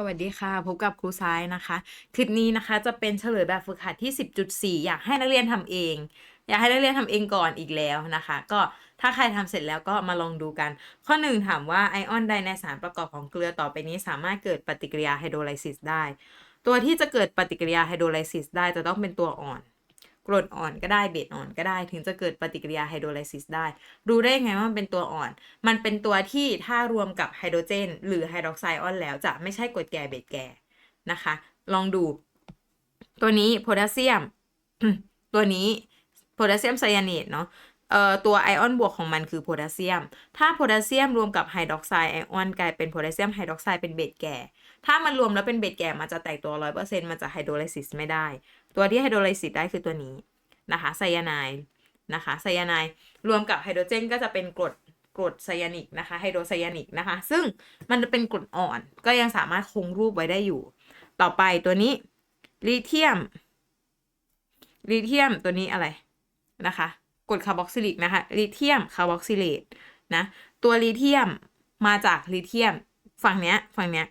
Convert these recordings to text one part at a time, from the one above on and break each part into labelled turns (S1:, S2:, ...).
S1: สวัสดีค่ะ พบกับครูซ้ายนะคะ คลิปนี้นะคะจะเป็นเฉลยแบบฝึกหัดที่ 10.4 อยากให้นักเรียนทำเอง อยากให้นักเรียนทำเองก่อนอีกแล้วนะคะ ก็ถ้าใครทำเสร็จแล้วก็มาลองดูกัน ข้อหนึ่งถามว่าไอออนใดในสารประกอบของเกลือต่อไปนี้สามารถเกิดปฏิกิริยาไฮโดรไลซิสได้ ตัวที่จะเกิดปฏิกิริยาไฮโดรไลซิสได้จะต้องเป็นตัวอ่อน กรดอ่อนก็ได้เบสอ่อนก็ได้ ถึงจะเกิดปฏิกิริยาไฮโดรไลซิสได้ รู้ได้ยังไงว่ามันเป็นตัวอ่อน มันเป็นตัวที่ถ้ารวมกับไฮโดรเจน หรือไฮดรอกไซด์ออนแล้วจะไม่ใช่กรดแก่เบสแก่นะคะ ลองดู ตัวนี้โพแทสเซียม ตัวนี้โพแทสเซียมไซยาเนตเนาะเอ่อตัวไอออนบวกของมันคือโพแทสเซียม ถ้าโพแทสเซียมรวมกับไฮดรอกไซด์ไอออนกลายเป็นโพแทสเซียมไฮดรอกไซด์เป็นเบสแก่ ถ้ามันรวมแล้วเป็นเบสแก่มันจะแตกตัวร้อยเปอร์เซ็นต์มันจะไฮโดรไลซิสไม่ได้ ตัวที่ไฮโดรไลซิสได้คือตัวนี้นะคะไซยาไนด์นะคะไซยาไนด์รวมกับไฮโดรเจนก็จะเป็นกรดกรดไซยานิกนะคะไฮโดรไซยานิกนะคะ ซึ่งมันจะเป็นกรดอ่อนก็ยังสามารถคงรูปไว้ได้อยู่ ต่อไปตัวนี้ลิเธียมลิเธียมตัวนี้อะไรนะคะกรดคาร์บอกซิลิกนะคะลิเธียมคาร์บอกซิเลตนะตัวลิเธียมมาจากลิเธียมฝั่งเนี้ยฝั่งเนี้ย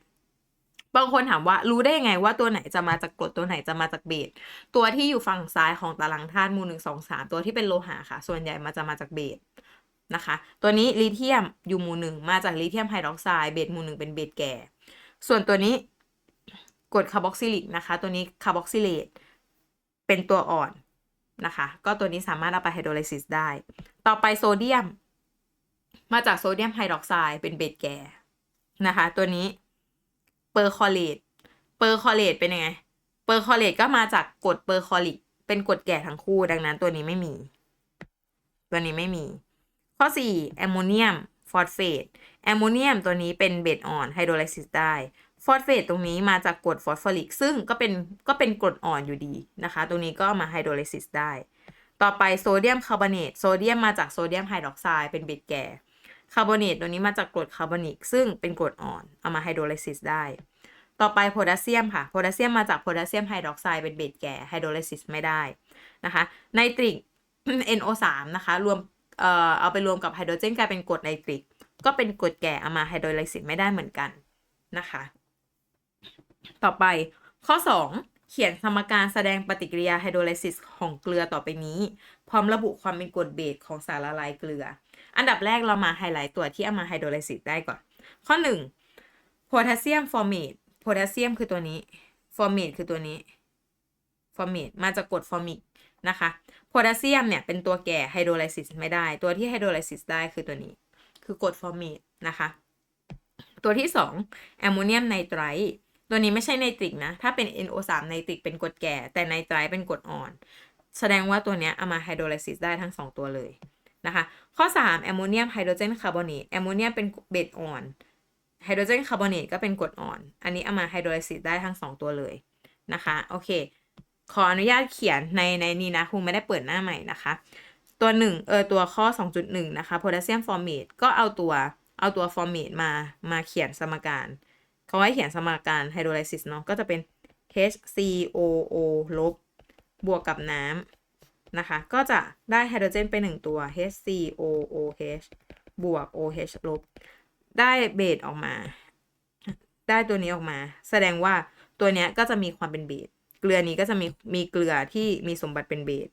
S1: บางคนถามว่ารู้ได้ยังไงว่าตัวไหนจะมาจากกรดตัวไหนจะมาจากเบสตัวที่อยู่ฝั่งซ้ายของตารางธาตุมู่หนึ่งสองสามตัวที่เป็นโลหะค่ะ ส่วนใหญ่มันจะมาจากเบสนะคะ ตัวนี้ลิเธียมอยู่หมู่หนึ่งมาจากลิเธียมไฮดรอกไซด์เบสหมู่หนึ่งเป็นเบสแก่ ส่วนตัวนี้กรดคาร์บอกซิลิกนะคะ ตัวนี้คาร์บอกซิเลตเป็นตัวอ่อนนะคะ ก็ตัวนี้สามารถเอาไปไฮโดรไลซิสได้ ต่อไปโซเดียม มาจากโซเดียมไฮดรอกไซด์เป็นเบสแก่นะคะ ตัวนี้ เปอร์คอเลตเปอร์คอเลตเป็นยังไงเปอร์คอเลตก็มาจากกรดเปอร์คอลิกเป็นกรดแก่ทั้งคู่ดังนั้นตัวนี้ไม่มี ตัวนี้ไม่มี ข้อ4แอมโมเนียมฟอสเฟตแอมโมเนียมตัวนี้เป็นเบสอ่อนไฮโดรไลซิสได้ฟอสเฟตตรงนี้มาจากกรดฟอสฟอริก ซึ่งก็เป็นก็เป็นกรดอ่อนอยู่ดีนะคะ ตรงนี้ก็มาไฮโดรไลซิสได้ ต่อไปโซเดียมคาร์บอเนตโซเดียมมาจากโซเดียมไฮดรอกไซด์เป็นเบสแก่ คาร์บอเนตตัวนี้มาจากกรดคาร์บอนิกซึ่งเป็นกรดอ่อนเอามาไฮโดรไลซิสได้ ต่อไปโพแทสเซียมค่ะโพแทสเซียมมาจากโพแทสเซียมไฮดรอกไซด์เป็นเบสแก่ไฮโดรไลซิสไม่ได้นะคะไนตริก NO3 นะคะรวมเอ่อเอาไปรวมกับไฮโดรเจนกลายเป็นกรดไนตริก ก็เป็นกรดแก่เอามาไฮโดรไลซิสไม่ได้เหมือนกันนะคะ ต่อไปข้อ 2 เขียนสมการแสดงปฏิกิริยาไฮโดรไลซิสของเกลือต่อไปนี้ พร้อมระบุความเป็นกรดเบสของสารละลายเกลือ อันดับแรกเรามาไฮไลท์ตัวที่เอามาไฮโดรไลซิสได้ก่อน ข้อ1โพแทสเซียมฟอร์เมตโพแทสเซียมคือตัวนี้ฟอร์เมตคือตัวนี้ฟอร์เมตมาจากกรดฟอร์มิกนะคะโพแทสเซียมเนี่ยเป็นตัวแก่ไฮโดรไลซิสไม่ได้ ตัวที่ไฮโดรไลซิสได้คือตัวนี้ คือกรดฟอร์เมตนะคะตัวที่2แอมโมเนียมไนไตรท์ตัวนี้ไม่ใช่ไนตริกนะ ถ้าเป็น NO3 ไนตริกเป็นกรดแก่ แต่ไนไตรท์เป็นกรดอ่อน แสดงว่าตัวเนี้ยเอามาไฮโดรไลซิสได้ทั้ง 2 ตัวเลย นะคะ ข้อ 3 แอมโมเนียมไฮโดรเจนคาร์บอเนตแอมโมเนียมเป็นเบสอ่อนไฮโดรเจนคาร์บอเนตก็เป็นกรดอ่อน อันนี้เอามาไฮโดรไลซิสได้ทั้ง 2 ตัวเลยนะคะ โอเค ขออนุญาตเขียนในในนี้นะคงไม่ได้เปิดหน้าใหม่นะคะ ตัวหนึ่งเออตัวข้อ 2.1 นะคะโพแทสเซียมฟอร์เมตก็เอาตัวเอาตัวฟอร์เมตมามาเขียนสมการเขาให้เขียนสมการไฮโดรไลซิสเนาะก็จะเป็น HCOO ลบบวกกับน้ำ นะคะ ก็จะได้ไฮโดรเจนไป 1 ตัว HCOOH บวก OH ลบ ได้เบสออกมา ได้ตัวนี้ออกมา แสดงว่าตัวนี้ก็จะมีความเป็นเบส เกลือนี้ก็จะมีมีเกลือที่มีสมบัติเป็นเบส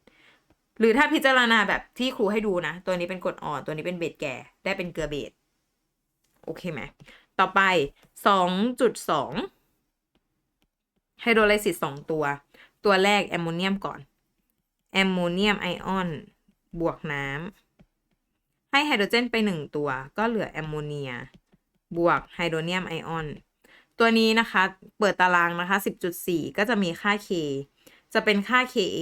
S1: หรือถ้าพิจารณาแบบที่ครูให้ดูนะ ตัวนี้เป็นกรดอ่อน ตัวนี้เป็นเบสแก่ ได้เป็นเกลือเบส โอเคไหม ต่อไป 2.2 ไฮโดรไลซิส2ตัว ตัวแรกแอมโมเนียมก่อน แอมโมเนียมไอออน บวกน้ำ ให้ไฮโดรเจนไป 1 ตัว ก็เหลือแอมโมเนีย บวกไฮโดรเนียมไอออน ตัวนี้นะคะ เปิดตารางนะคะ 10.4 ก็จะมีค่า K จะเป็นค่า Ka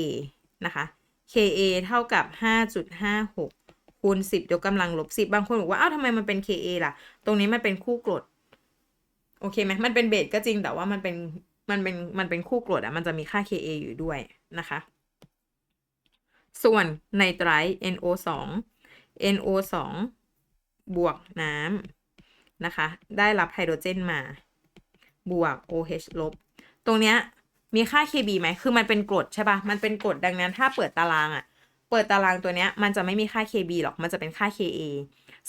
S1: นะคะ Ka เท่ากับ 5.56 คูณ 10 ยกกำลังลบ 10 บางคนบอกว่า อ้าวทำไมมันเป็น Ka ล่ะ ตรงนี้มันเป็นคู่กรด โอเคไหมมันเป็นเบสก็จริงแต่ว่ามันเป็น มันเป็น มันเป็นคู่กรดอะมันจะมีค่า Ka อยู่ด้วยนะคะ ส่วนไนไตรท์ NO2 NO2 บวกน้ำนะคะ ได้รับไฮโดรเจนมา บวก OH ลบ ตรงเนี้ยมีค่า Kb ไหม คือมันเป็นกรดใช่ปะมันเป็นกรดดังนั้นถ้าเปิดตารางอะเปิดตารางตัวเนี้ยมันจะไม่มีค่า Kb หรอก มันจะเป็นค่า Ka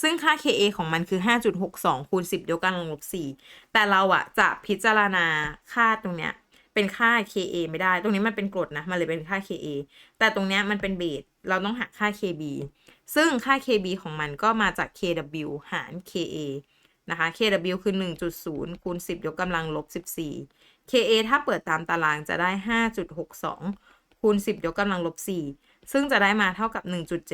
S1: ซึ่งค่า Ka ของมันคือ 5.62คูณ10ยกกำลังลบ4แต่เราอะจะพิจารณาค่าตรงเนี้ย เป็นค่า Ka ไม่ได้ ตรงนี้มันเป็นกรดนะ มันเลยเป็นค่า Ka แต่ตรงเนี้ยมันเป็นเบส เราต้องหาค่า Kb ซึ่งค่า Kb ของมันก็มาจาก Kw หาร Ka นะคะ Kw คือ 1.0คูณ10 ยกกำลังลบ 14 Ka ถ้าเปิดตามตารางจะได้ 5.62คูณ10 ยกกำลังลบ 4 ซึ่งจะได้มาเท่ากับ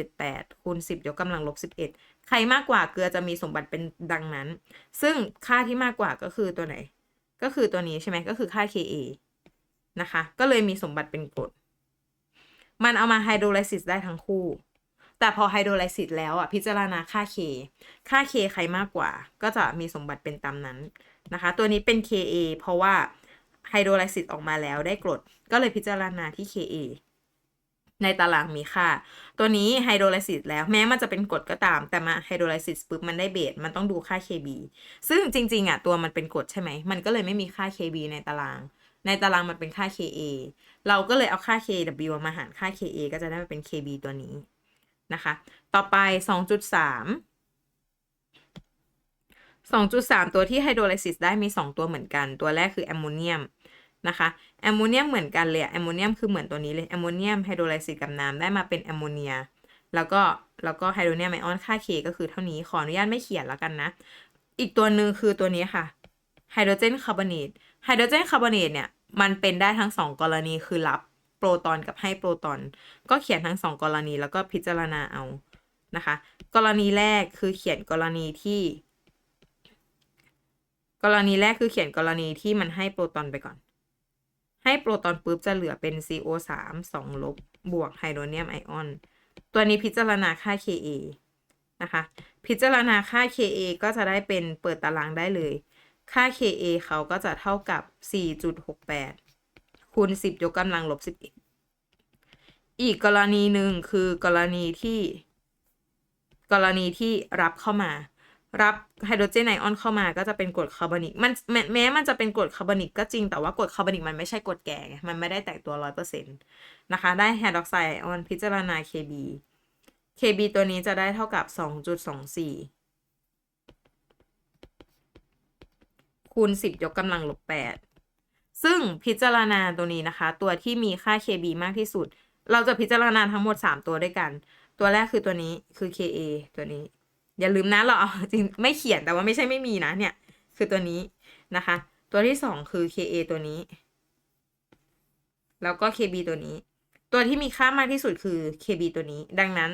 S1: 1.78คูณ10 ยกกำลังลบ 11 ใครมากกว่าเกลือจะมีสมบัติเป็นดังนั้น ซึ่งค่าที่มากกว่าก็คือตัวไหน ก็คือตัวนี้ใช่ไหมก็คือค่า Ka นะคะ ก็เลยมีสมบัติเป็นกรด มันเอามาไฮโดรไลซิสได้ทั้งคู่ แต่พอไฮโดรไลซิสแล้วอะ พิจารณาค่า K ค่า K ใครมากกว่า ก็จะมีสมบัติเป็นตามนั้นนะคะ ตัวนี้เป็น Ka เพราะว่าไฮโดรไลซิสออกมาแล้วได้กรด ก็เลยพิจารณาที่ Ka ในตารางมีค่า ตัวนี้ไฮโดรไลซิสแล้วแม้มันจะเป็นกรดก็ตาม แต่มาไฮโดรไลซิสปุ๊บมันได้เบสมันต้องดูค่า Kb ซึ่งจริง ๆอะตัวมันเป็นกรดใช่ไหม มันก็เลยไม่มีค่า Kb ในตาราง ในตารางมันเป็นค่า Ka เราก็เลยเอาค่า Kw มาหารค่า Ka ก็จะได้มาเป็น Kb ตัวนี้นะคะ ต่อไป 2.3 2.3 ตัวที่ไฮโดรไลซิสได้มี 2 ตัวเหมือนกัน ตัวแรกคือแอมโมเนียมนะคะแอมโมเนียมเหมือนกันเลยแอมโมเนียมคือเหมือนตัวนี้เลยแอมโมเนียมไฮโดรไลซิสกับน้ำได้มาเป็นแอมโมเนีย แล้วก็แล้วก็ไฮโดรเนียมไอออนค่า K ก็คือเท่านี้ขออนุญาตไม่เขียนแล้วกันนะ อีกตัวหนึ่งคือตัวนี้ค่ะไฮโดรเจนคาร์บอเนต ไฮโดรเจนคาร์บอเนตเนี่ยมันเป็นได้ทั้งสองกรณีคือรับโปรตอนกับให้โปรตอน ก็เขียนทั้งสองกรณีแล้วก็พิจารณาเอานะคะ กรณีแรกคือเขียนกรณีที่ กรณีแรกคือเขียนกรณีที่มันให้โปรตอนไปก่อน ให้โปรตอนปุ๊บจะเหลือเป็น CO3 2ลบบวกไฮโดรเนียมไอออน ตัวนี้พิจารณาค่า Ka นะคะ พิจารณาค่า Ka ก็จะได้เป็นเปิดตารางได้เลย ค่า Ka เขาก็จะเท่ากับ 4.68 คูณ 10 ยกกำลังลบ 11 อีกกรณีหนึ่งคือกรณีที่ กรณีที่รับเข้ามา รับไฮโดรเจนไอออนเข้ามาก็จะเป็นกรดคาร์บอนิก มันแม้แม้มันจะเป็นกรดคาร์บอนิกก็จริงแต่ว่ากรดคาร์บอนิกมันไม่ใช่กรดแก่ไงมันไม่ได้แตกตัวร้อยเปอร์เซ็นต์นะคะ ได้ไฮดรอกไซด์ไอออนพิจารณา Kb Kb ตัวนี้จะได้เท่ากับ 2.24 คูณ 10 ยกกำลังลบ 8 ซึ่งพิจารณาตัวนี้นะคะ ตัวที่มีค่า Kb มากที่สุด เราจะพิจารณาทั้งหมด 3 ตัวด้วยกัน ตัวแรกคือตัวนี้คือ Ka ตัวนี้ อย่าลืมนะเราเอาจริงไม่เขียนแต่ว่าไม่ใช่ไม่มีนะเนี่ย คือตัวนี้นะคะ ตัวที่ 2 คือ Ka ตัวนี้ แล้วก็ Kb ตัวนี้ ตัวที่มีค่ามากที่สุดคือ Kb ตัวนี้ ดังนั้น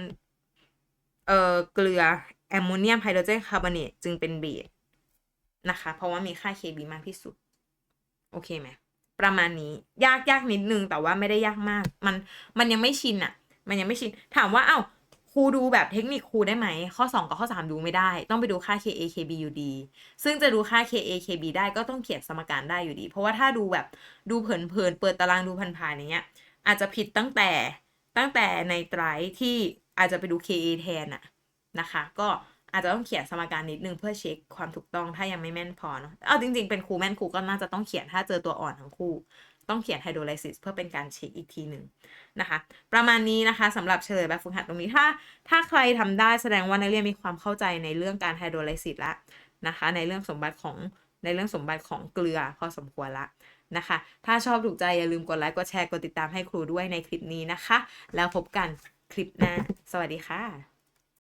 S1: เอ่อเกลือแอมโมเนียมไฮโดรเจนคาร์บอเนตจึงเป็นเบส นะคะ เพราะว่ามีค่า Kb มากที่สุด โอเคไหมประมาณนี้ยากยากนิดนึงแต่ว่าไม่ได้ยากมาก มันมันยังไม่ชินอะมันยังไม่ชิน ถามว่าเอ้าครูดูแบบเทคนิคครูได้ไหม ข้อ 2 กับข้อ 3 ดูไม่ได้ ต้องไปดูค่า Ka Kb อยู่ดี ซึ่งจะดูค่า Ka Kb ได้ก็ต้องเขียนสมการได้อยู่ดี เพราะว่าถ้าดูแบบดูเผินๆเปิดตารางดูผ่านๆอย่างเงี้ย อาจจะผิดตั้งแต่ตั้งแต่ในไตรที่อาจจะไปดู Ka แทนอะนะคะ ก็ อาจจะต้องเขียนสมการนิดนึงเพื่อเช็คความถูกต้องถ้ายังไม่แม่นพอเนาะเอาจริง ๆ เป็นครูแม่นครูก็น่าจะต้องเขียนถ้าเจอตัวอ่อนทั้งคู่ ต้องเขียนไฮโดรไลซิสเพื่อเป็นการเช็คอีกทีหนึ่งนะคะ ประมาณนี้นะคะสำหรับเฉลยแบบฝึกหัดตรงนี้ถ้า ถ้าใครทำได้แสดงว่านักเรียนมีความเข้าใจในเรื่องการไฮโดรไลซิสละนะคะ ในเรื่องสมบัติของในเรื่องสมบัติของเกลือพอสมควรละนะคะ ถ้าชอบถูกใจอย่าลืมกดไลค์กดแชร์กดติดตามให้ครูด้วยในคลิปนี้นะคะ แล้วพบกันคลิปหน้า สวัสดีค่ะ